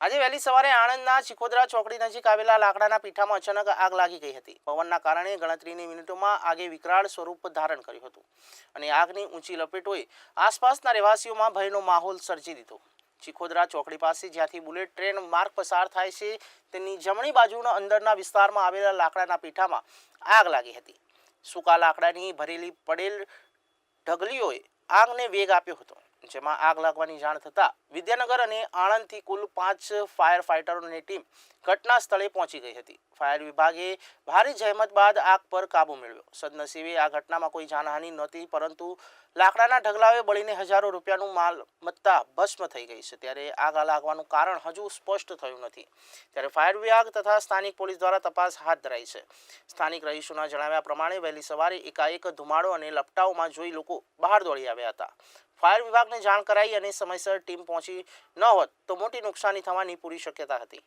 આજે વહેલી સવારે આણંદના ચિખોદરા ચોકડી નજીક આવેલા લાકડાના પીઠામાં અચાનક આગ લાગી ગઈ હતી. પવનના કારણે ગણતરીની મિનિટોમાં આગે વિકરાળ સ્વરૂપ ધારણ કર્યું હતું અને આગની ઊંચી લપેટોએ આસપાસના રહેવાસીઓમાં ભયનો માહોલ સર્જી દીધો. ચિખોદરા ચોકડી પાસે જ્યાંથી બુલેટ ટ્રેન માર્ગ પસાર થાય છે, તેની જમણી બાજુના અંદરના વિસ્તારમાં આવેલા લાકડાના પીઠામાં આગ લાગી હતી. સૂકા લાકડાની ભરેલી પડેલ ઢગલીઓએ આગને વેગ આપ્યો હતો. જેમાં આગ લાગવાની જાણ થતાં વિદ્યાનગર અને આણંદથી કુલ પાંચ ફાયર ફાઇટરોની ટીમ ઘટના સ્થળે પહોંચી ગઈ હતી. ફાયર વિભાગે ભારે જહેમત બાદ આગ પર કાબૂ મેળવ્યો. સદનસીબે આ ઘટનામાં કોઈ જાનહાનિ નહોતી, પરંતુ લાકડાના ઢગલાઓએ બળીને હજારો રૂપિયાનું માલ મત્તા ભસ્મ થઈ ગઈ છે. ત્યારે આગ લાગવાનું કારણ હજુ સ્પષ્ટ થયું નથી. ત્યારે ફાયર વિભાગ તથા સ્થાનિક પોલીસ દ્વારા તપાસ હાથ ધરાઈ છે. સ્થાનિક રહીશોના જણાવ્યા પ્રમાણે વહેલી સવારે એકાએક ધુમાડો અને લપટાઓમાં જોઈ લોકો બહાર દોડી આવ્યા હતા. ફાયર વિભાગને જાણ કરાઈ અને સમયસર ટીમ પહોંચી ન હોત તો મોટી નુકસાની થવાની પૂરી શક્યતા હતી.